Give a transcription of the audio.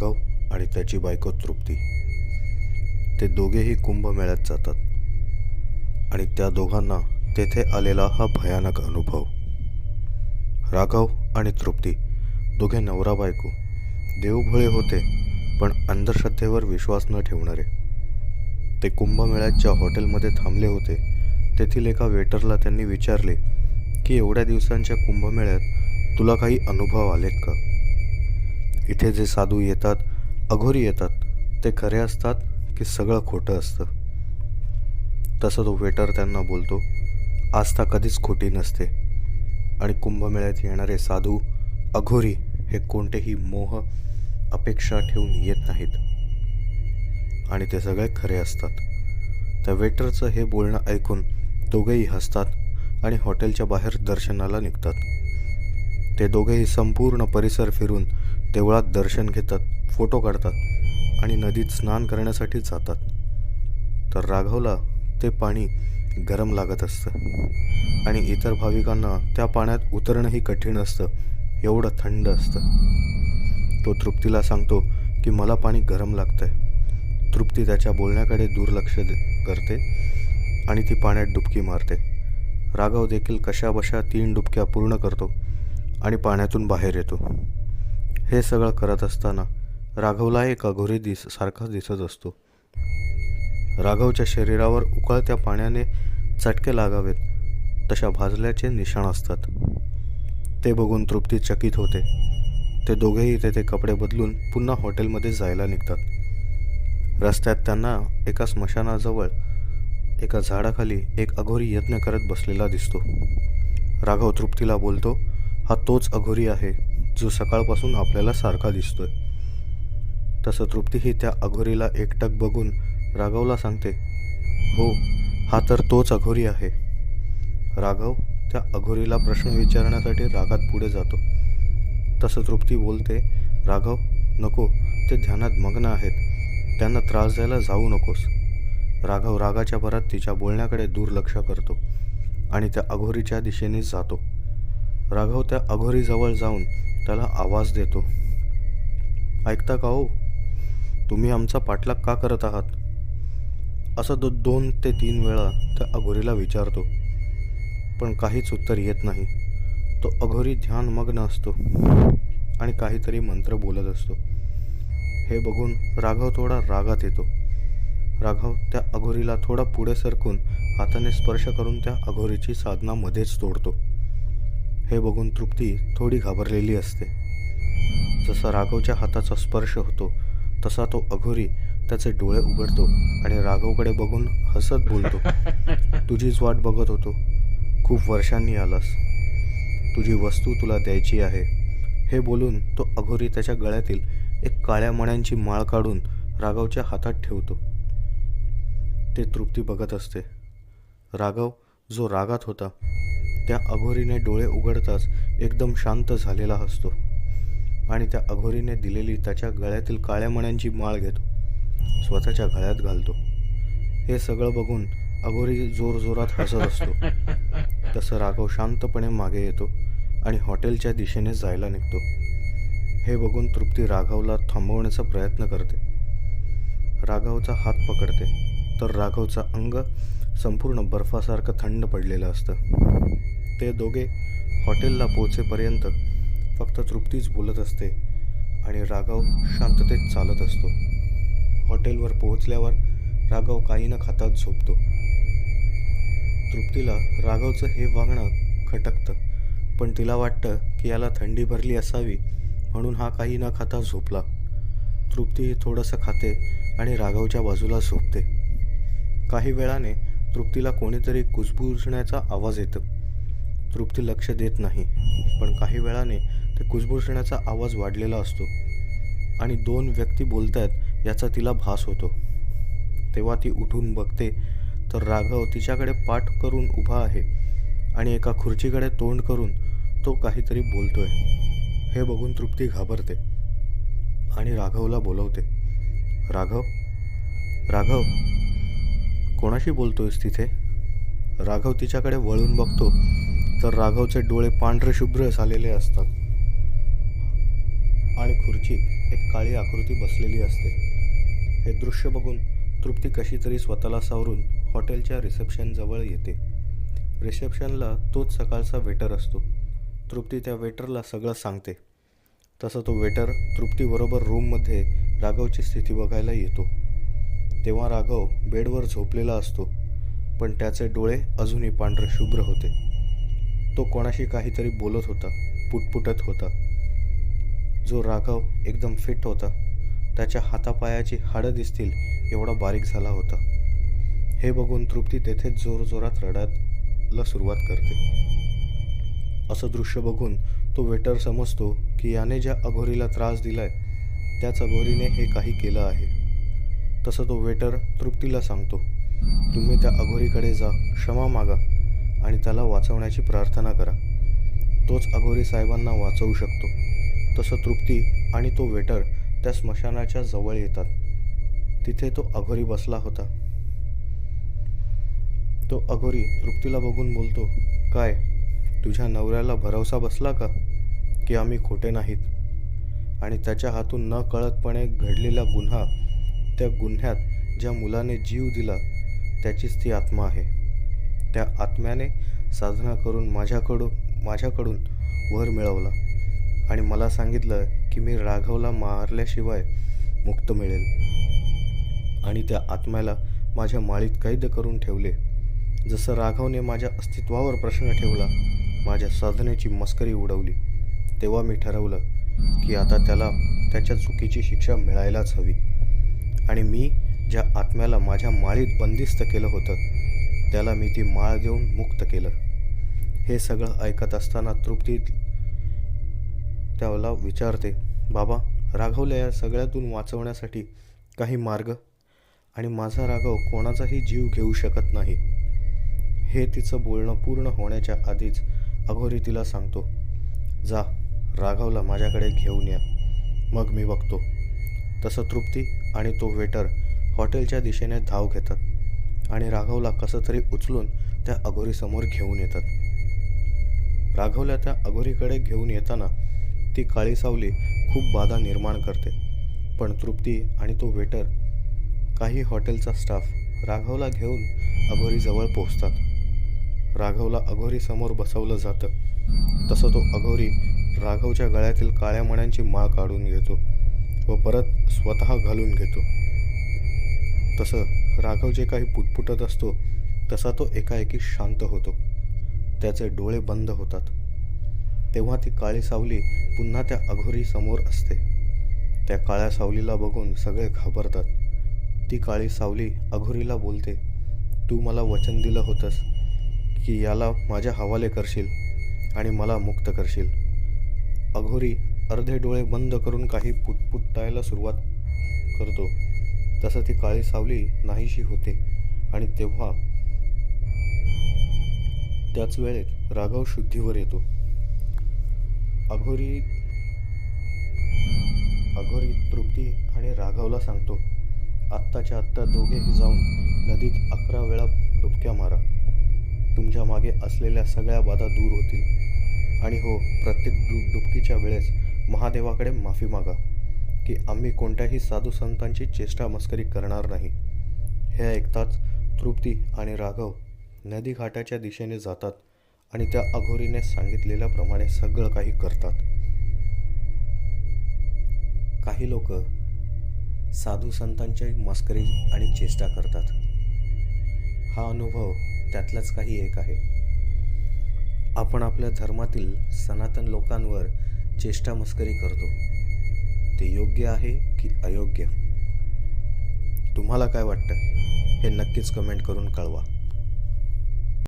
राघव आणि त्याची बायको तृप्ती. ते दोघेही कुंभमेळ्यात जातात. आणि त्या दोघांना तेथे आलेला हा भयानक अनुभव. राघव आणि तृप्ती दोघे नवरा बायको. देवभोळे होते पण अंधश्रद्धेवर विश्वास न ठेवणारे. ते कुंभमेळ्याच्या हॉटेलमध्ये थांबले होते. तेथील एका वेटरला त्यांनी विचारले की एवढ्या दिवसांच्या कुंभमेळ्यात तुला काही अनुभव आलेत का? इथे जे साधू येतात अघोरी येतात ते खरे असतात की सगळं खोटं असतं. तसं तो वेटर त्यांना बोलतो आस्था कधीच खोटी नसते. आणि कुंभमेळ्यात येणारे साधू अघोरी हे कोणतेही मोह अपेक्षा ठेवून येत नाहीत. आणि ते सगळे खरे असतात. त्या वेटरचं हे बोलणं ऐकून दोघेही हसतात आणि हॉटेलच्या बाहेर दर्शनाला निघतात. ते दोघेही संपूर्ण परिसर फिरून देवळात दर्शन घेतात फोटो काढतात आणि नदीत स्नान करण्यासाठी जातात. तर राघवला ते पाणी गरम लागत असतं आणि इतर भाविकांना त्या पाण्यात उतरणंही कठीण असतं एवढं थंड असतं. तो तृप्तीला सांगतो की मला पाणी गरम लागतं आहे तृप्ती त्याच्या बोलण्याकडे दुर्लक्ष दे- करते आणि ती पाण्यात डुबकी मारते. राघव देखील कशाबशा तीन डुबक्या पूर्ण करतो आणि पाण्यातून बाहेर येतो. हे सगळं करत असताना राघवला एक अघोरी दिस सारखा दिसत असतो. राघवच्या शरीरावर उकळत्या पाण्याने चटके लागावेत तशा भाजल्याचे निशाण असतात. ते बघून तृप्ती चकित होते. ते दोघेही तेथे कपडे बदलून पुन्हा हॉटेलमध्ये जायला निघतात. रस्त्यात त्यांना एका स्मशानाजवळ एका झाडाखाली एक अघोरी यज्ञ करत बसलेला दिसतो. राघव तृप्तीला बोलतो हा तोच अघोरी आहे. जो सकाळपासून आपल्याला सारखा दिसतोय. तसं तृप्तीही त्या अघोरीला एकटक बघून राघवला सांगते हो हा तर तोच अघोरी आहे. राघव त्या अघोरीला प्रश्न विचारण्यासाठी रागात पुढे जातो. तसं तृप्ती बोलते राघव नको ते ध्यानात मग्न आहेत. त्यांना त्रास द्यायला जाऊ नकोस. राघव रागाच्या भरात तिच्या बोलण्याकडे दुर्लक्ष करतो आणि त्या अघोरीच्या दिशेने जातो. राघव त्या अघोरीजवळ जाऊन त्याला आवाज देतो. ऐकता का हो? तुम्ही आमचा पाठलाग का करत आहात? असं तो दोन ते तीन वेळा त्या अघोरीला विचारतो. पण काहीच उत्तर येत नाही. तो अघोरी ध्यानमग्न असतो आणि काहीतरी मंत्र बोलत असतो. हे बघून राघव थोडा रागात येतो. राघव त्या अघोरीला थोडा पुढे सरकून हाताने स्पर्श करून त्या अघोरीची साधना मध्येच तोडतो. हे बघून तृप्ती थोडी घाबरलेली असते. जसा राघवच्या हाताचा स्पर्श होतो तसा तो अघोरी त्याचे डोळे उघडतो आणि राघवकडे बघून हसत बोलतो. तुझीच वाट बघत होतो. खूप वर्षांनी आलास. तुझी वस्तू तुला द्यायची आहे. हे बोलून तो अघोरी त्याच्या गळ्यातील एक काळ्या मण्यांची माळ काढून राघवच्या हातात ठेवतो. ते तृप्ती बघत असते. राघव जो रागात होता त्या अघोरीने डोळे उघडताच एकदम शांत झालेला असतो. आणि त्या अघोरीने दिलेली त्याच्या गळ्यातील काळ्या मण्यांची माळ घेतो. स्वतःच्या गळ्यात घालतो. हे सगळं बघून अघोरी जोरजोरात हसत असतो. तसं राघव शांतपणे मागे येतो आणि हॉटेलच्या दिशेने जायला निघतो. हे बघून तृप्ती राघवला थांबवण्याचा प्रयत्न करते. राघवचा हात पकडते तर राघवचं अंग संपूर्ण बर्फासारखं थंड पडलेलं असतं. ते दोघे हॉटेलला पोहोचेपर्यंत फक्त तृप्तीच बोलत असते आणि राघव शांततेत चालत असतो. हॉटेलवर पोहोचल्यावर राघव काही न खाताच झोपतो. तृप्तीला राघवचं हे वागणं खटकतं पण तिला वाटतं की याला थंडी भरली असावी म्हणून हा काही न खाता झोपला. तृप्ती थोडंसं खाते आणि राघवच्या बाजूला झोपते. काही वेळाने तृप्तीला कोणीतरी कुजबुजण्याचा आवाज येतो. तृप्ती लक्ष देत नाही. पण काही वेळाने ते कुजबुजण्याचा आवाज वाढलेला असतो. आणि दोन व्यक्ती बोलत आहेत याचा तिला भास होतो. तेव्हा ती उठून बघते तर राघव तिच्याकडे पाठ करून उभा आहे आणि एका खुर्चीकडे तोंड करून तो काहीतरी बोलतोय. हे बघून तृप्ती घाबरते आणि राघवला बोलवते. राघव? राघव? कोणाशी बोलतोयस तिथे? राघव तिच्याकडे वळून बघतो. तर राघवचे डोळे पांढरे शुभ्र झालेले असतात. आणि खुर्चीत एक काळी आकृती बसलेली असते. हे दृश्य बघून तृप्ती कशी तरी स्वतःला सावरून हॉटेलच्या रिसेप्शनजवळ येते. रिसेप्शनला तोच सकाळचा वेटर असतो. तृप्ती त्या वेटरला सगळं सांगते. तसं तो वेटर तृप्तीबरोबर रूममध्ये राघवची स्थिती बघायला येतो. तेव्हा राघव बेडवर झोपलेला असतो पण त्याचे डोळे अजूनही पांढरे शुभ्र होते. तो कोणाशी काहीतरी बोलत होता पुटपुटत होता. जो राघव एकदम फिट होता त्याच्या हातापायाची हाडं दिसतील एवढा बारीक झाला होता. हे बघून तृप्ती तेथेच जोरजोरात रडायला सुरुवात करते. असं दृश्य बघून तो वेटर समजतो की याने ज्या अघोरीला त्रास दिलाय त्याच अघोरीने हे काही केलं आहे. तसं तो वेटर तृप्तीला सांगतो तुम्ही त्या अघोरीकडे जा क्षमा मागा आणि त्याला वाचवण्याची प्रार्थना करा. तोच अघोरी साहेबांना वाचवू शकतो. तसं तृप्ती आणि तो वेटर त्या स्मशानाच्या जवळ येतात. तिथे तो अघोरी बसला होता. तो अघोरी तृप्तीला बघून बोलतो काय तुझ्या नवऱ्याला भरवसा बसला का? की आम्ही खोटे नाहीत. आणि त्याच्या हातून न कळतपणे घडलेला गुन्हा त्या गुन्ह्यात ज्या मुलाने जीव दिला त्याचीच ती आत्मा आहे. त्या आत्म्याने साधना करून माझ्याकडून माझ्याकडून वर मिळवला. आणि मला सांगितलं की मी राघवला मारल्याशिवाय मुक्त मिळेल. आणि त्या आत्म्याला माझ्या माळीत कैद करून ठेवले. जसं राघवने माझ्या अस्तित्वावर प्रश्न ठेवला माझ्या साधनेची मस्करी उडवली तेव्हा मी ठरवलं की आता त्याला त्याच्या चुकीची शिक्षा मिळायलाच हवी. आणि मी ज्या आत्म्याला माझ्या माळीत बंदिस्त केलं होतं त्याला मी ती माळ देऊन मुक्त केलं. हे सगळं ऐकत असताना तृप्ती त्याला विचारते बाबा राघवला या सगळ्यातून वाचवण्यासाठी काही मार्ग? आणि माझा राघव कोणाचाही जीव घेऊ शकत नाही. हे तिचं बोलणं पूर्ण होण्याच्या आधीच अघोरी तिला सांगतो जा राघवला माझ्याकडे घेऊन या. मग मी बघतो. तसं तृप्ती आणि तो वेटर हॉटेलच्या दिशेने धाव घेतात. आणि राघवला कसं तरी उचलून त्या अघोरीसमोर घेऊन येतात. राघवला त्या अघोरीकडे घेऊन येताना ती काळी सावली खूप बाधा निर्माण करते. पण तृप्ती आणि तो वेटर काही हॉटेलचा स्टाफ राघवला घेऊन अघोरीजवळ पोहोचतात. राघवला अघोरीसमोर बसवलं जातं. तसं तो अघोरी राघवच्या गळ्यातील काळ्या मण्यांची माळ काढून घेतो व परत स्वतः घालून घेतो. तसं राघव जे काही पुटपुटत असतो तसा तो एकाएकी शांत होतो. त्याचे डोळे बंद होतात. तेव्हा ती काळी सावली पुन्हा त्या अघोरी समोर असते. त्या काळ्या सावलीला बघून सगळे घाबरतात. ती काळी सावली अघोरीला बोलते तू मला वचन दिलं होतंस की याला माझ्या हवाले करशील आणि मला मुक्त करशील. अघोरी अर्धे डोळे बंद करून काही पुटपुटायला सुरुवात करतो. तसं ती काळी सावली नाहीशी होते. आणि तेव्हा त्याच वेळेत राघव शुद्धीवर येतो. अघोरी अघोरी तृप्ती आणि राघवला सांगतो आत्ताच्या आत्ता दोघेही जाऊन नदीत अकरा वेळा डुबक्या मारा. तुमच्या मागे असलेल्या सगळ्या बाधा दूर होतील. आणि हो प्रत्येक डु डुबकीच्या वेळेस महादेवाकडे माफी मागा. की आम्ही कोणत्याही साधू संतांची चेष्टा मस्करी करणार नाही. हे ऐकताच तृप्ती आणि राघव नदी घाटाच्या दिशेने जातात आणि त्या अघोरीने सांगितलेल्याप्रमाणे सगळं काही करतात. काही लोक साधू संतांची मस्करी आणि चेष्टा करतात. हा अनुभव त्यातलाच काही एक आहे. आपण आपल्या धर्मातील सनातन लोकांवर चेष्टा मस्करी करतो. ते योग्य आहे की अयोग्य? तुम्हाला काय वाटतं? हे नक्कीच कमेंट करून कळवा.